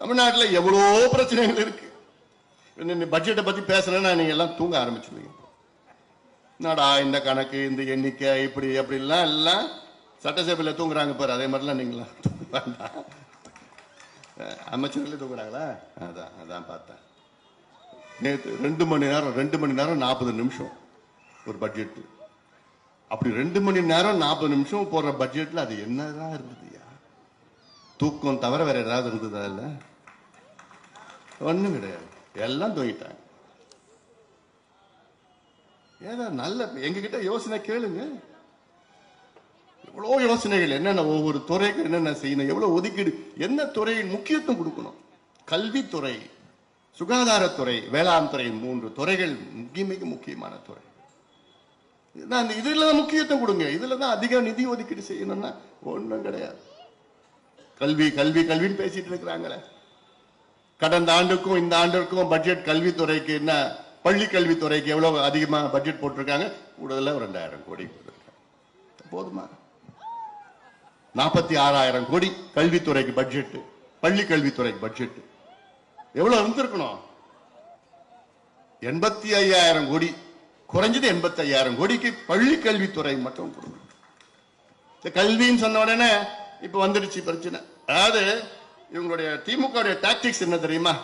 தமிழ்நாட்டில் எவ்வளோ பிரச்சனைகள் இருக்கு. பட்ஜெட்டை பத்தி பேசுறேன்னா நீங்க எல்லாம் தூங்க ஆரம்பிச்சிருவீங்க. என்னடா இந்த கணக்கு இந்த எண்ணிக்கை இப்படி அப்படிலாம் எல்லாம் சட்டசபையில் தூங்குறாங்க பாரு அதே மாதிரிலாம் நீங்களாம் வேண்டாம் அமைச்சர்களே தூங்குறாங்களா? அதான் அதான் பார்த்தேன். நேற்று ரெண்டு மணி நேரம் ரெண்டு மணி நேரம் நாற்பது நிமிஷம் ஒரு பட்ஜெட் அப்படி ரெண்டு மணி நேரம் நாற்பது நிமிஷம் போடுற பட்ஜெட்டில் அது என்னதான் இருந்தது? தூக்கம் தவிர வேற ஏதாவது இருந்ததா இல்ல? ஒண்ணும் கிடையாது. எல்லாம் தூங்கிட்டாங்க. ஏதா நல்ல எங்ககிட்ட யோசனை கேளுங்க. எவ்வளோ யோசனைகள் என்னென்ன ஒவ்வொரு துறைக்கு என்னென்ன செய்யணும் எவ்வளோ ஒதுக்கீடு என்ன துறையின் முக்கியத்துவம் கொடுக்கணும்? கல்வித்துறை சுகாதாரத்துறை வேளாண் துறை மூன்று துறைகள் மிக மிக முக்கியமான துறை. நான் இந்த- இதுல தான் முக்கியத்துவம் கொடுங்க. இதுல தான் அதிக நிதி ஒதுக்கீடு செய்யணும்னா ஒன்றும் கிடையாது. கல்வி கல்வி கல்வின்னு பேசிட்டு இருக்கிறாங்களே. கடந்த ஆண்டுக்கும் இந்த ஆண்டுக்கும் பட்ஜெட் கல்வித்துறைக்கு என்ன பள்ளி கல்வித்துறைக்கு எவ்வளவு அதிகமா பட்ஜெட் போட்டிருக்காங்க? கூடுதலா ஒரு ரெண்டாயிரம் கோடி போதுமா? நாற்பத்தி ஆறாயிரம் கோடி கல்வித்துறைக்கு பட்ஜெட் பள்ளி கல்வித்துறைக்கு பட்ஜெட் எவ்வளவு இருந்திருக்கணும்? எண்பத்தி ஐயாயிரம் கோடி. குறைஞ்சது எண்பத்தி ஐயாயிரம் கோடிக்கு பள்ளி கல்வித்துறை மட்டும் கொடுக்கணும். கல்வின்னு சொன்ன உடனே இப்ப வந்துடுச்சு பிரச்சனை. அதாவது இவங்களுடைய திமுக டாக்டிக்ஸ் என்ன தெரியுமா?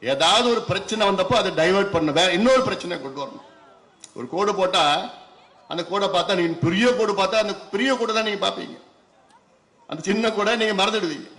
ஏதாவது ஒரு பிரச்சனை வந்தப்போ அதை டைவர்ட் பண்ண. வேற இன்னொரு பிரச்சனை கொண்டு வரணும். ஒரு கோடு போட்டா அந்த கோடை பார்த்தா நீங்க பெரிய கோடு பார்த்தா அந்த பெரிய கோடு தான் நீங்க பாப்பீங்க அந்த சின்ன கூட நீங்க மறந்துடுவீங்க.